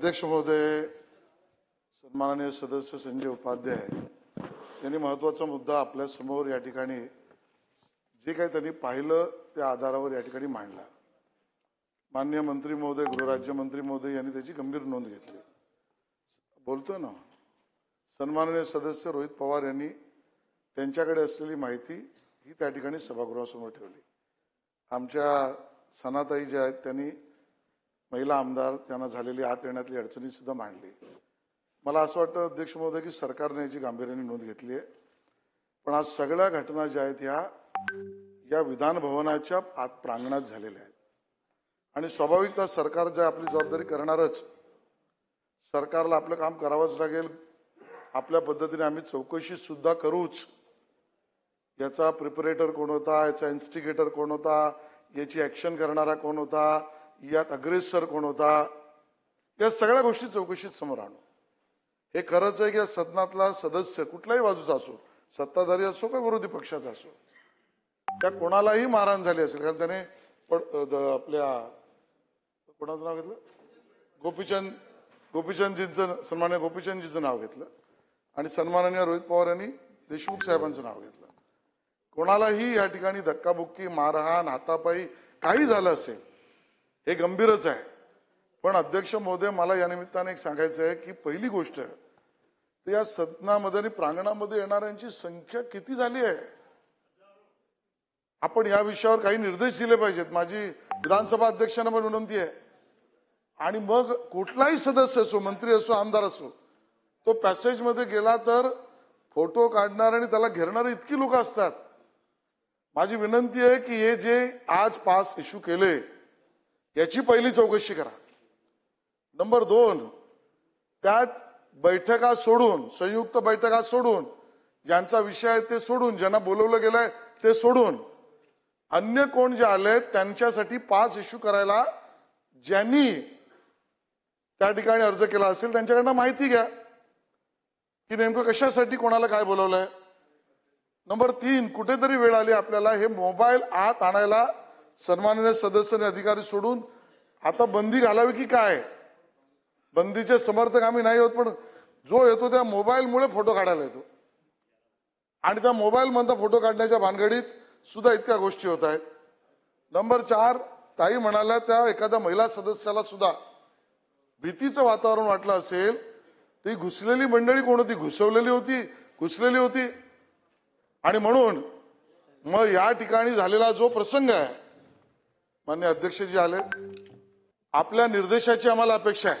अध्यक्ष महोदय सन्माननीय सदस्य संजय उपाध्याय यांनी महत्त्वाचा मुद्दा आपल्यासमोर या ठिकाणी जे काही त्यांनी पाहिलं त्या आधारावर या ठिकाणी मांडला. मान्य मंत्री महोदय गृहराज्यमंत्री महोदय यांनी त्याची गंभीर नोंद घेतली. बोलतोय ना? सन्माननीय सदस्य रोहित पवार यांनी त्यांच्याकडे असलेली माहिती ही त्या ठिकाणी सभागृहासमोर ठेवली. आमच्या सनाताई ज्या आहेत त्यांनी महिला आमदार त्यांना झालेली आत येण्यातली अडचणी सुद्धा मांडली. मला असं वाटतं अध्यक्ष महोदय की सरकारने याची गांभीर्याने नोंद घेतली आहे. पण आज सगळ्या घटना ज्या आहेत ह्या या विधान भवनाच्या आत प्रांगणात झालेल्या आहेत. आणि स्वाभाविकता सरकार जे आपली जबाबदारी करणारच सरकारला आपलं काम करावंच लागेल. आपल्या पद्धतीने आम्ही चौकशी सुद्धा करूच. याचा प्रिपरेटर कोण होता? याचा इन्स्टिगेटर कोण होता? याची ऍक्शन करणारा कोण होता? यात अग्रेसर कोण होता? या सगळ्या गोष्टी चौकशीत समोर आणू. हे खरंच आहे की या सदनातला सदस्य कुठल्याही बाजूचा असो सत्ताधारी असो का विरोधी पक्षाचा असो त्या कोणालाही मारहाण झाली असेल. कारण त्याने आपल्या कोणाचं नाव घेतलं? गोपीचंद गोपीचंदजींचं सन्मान्य गोपीचंदजीचं नाव घेतलं. आणि सन्माननीय रोहित पवार यांनी देशमुख साहेबांचं नाव घेतलं. कोणालाही या ठिकाणी धक्काबुक्की मारहाण हातापायी काही झालं असेल हे गंभीरच आहे. पण अध्यक्ष महोदय मला या निमित्ताने एक सांगायचं आहे की पहिली गोष्ट तर या सदनामध्ये आणि प्रांगणामध्ये येणाऱ्यांची संख्या किती झाली आहे? आपण या विषयावर काही निर्देश दिले पाहिजेत. माझी विधानसभा अध्यक्षांना पण विनंती आहे. आणि मग कुठलाही सदस्य असो मंत्री असो आमदार असो तो पॅसेजमध्ये गेला तर फोटो काढणार आणि त्याला घेरणारे इतकी लोक असतात. माझी विनंती आहे की हे जे आज पास इश्यू केले याची पहिली चौकशी करा. नंबर दोन त्यात बैठका सोडून संयुक्त बैठका सोडून ज्यांचा विषय आहे ते सोडून ज्यांना बोलवलं गेलंय ते सोडून अन्य कोण जे आले त्यांच्यासाठी पास इश्यू करायला ज्यांनी त्या ठिकाणी अर्ज केला असेल त्यांच्याकडनं माहिती घ्या. की नेमकं कशासाठी कोणाला काय बोलवलंय? नंबर तीन कुठेतरी वेळ आली आपल्याला हे मोबाईल आत आणायला सन्माननीय सदस्य अधिकारी सोडून आता बंदी घालावी की काय? बंदीचे समर्थक आम्ही नाही होत पण जो येतो त्या मोबाईलमुळे फोटो काढायला येतो. आणि त्या मोबाईल मधला फोटो काढण्याच्या भानगडीत सुद्धा इतक्या गोष्टी होत आहेत. नंबर चार ताई म्हणाल्या त्या एखाद्या महिला सदस्याला सुद्धा भीतीचं वातावरण वाटलं असेल ती घुसलेली मंडळी कोण होती? घुसवलेली होती घुसलेली होती. आणि म्हणून मग या ठिकाणी झालेला जो प्रसंग आहे मान्य अध्यक्षजी आले. आपल्या निर्देशाची आम्हाला अपेक्षा आहे.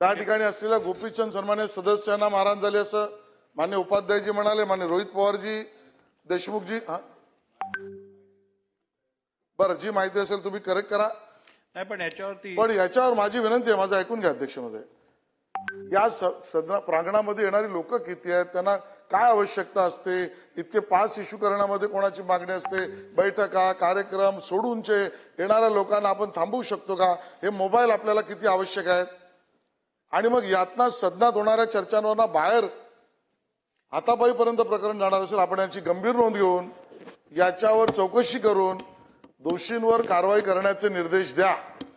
त्या ठिकाणी असलेल्या गोपीचंद सन्मान्य सदस्यांना मारहाण झाली असं मान्य उपाध्यायजी म्हणाले मान्य रोहित पवारजी देशमुखजी हा. बरं जी माहिती असेल तुम्ही करेक्ट करा. नाही पण याच्यावरती पण याच्यावर माझी विनंती आहे माझं ऐकून घ्या अध्यक्षमध्ये या सदना प्रांगणामध्ये येणारी लोक किती आहेत त्यांना काय आवश्यकता असते? इतके पास इश्यू करण्यामध्ये कोणाची मागणी असते? बैठका कार्यक्रम सोडूनचे येणाऱ्या लोकांना आपण थांबवू शकतो का? हे मोबाईल आपल्याला किती आवश्यक आहेत आणि मग यातना सदनात होणाऱ्या चर्चांवरना बाहेर हातापाईपर्यंत प्रकरण जाणार असेल आपण याची गंभीर नोंद घेऊन याच्यावर चौकशी करून दोषींवर कारवाई करण्याचे निर्देश द्या.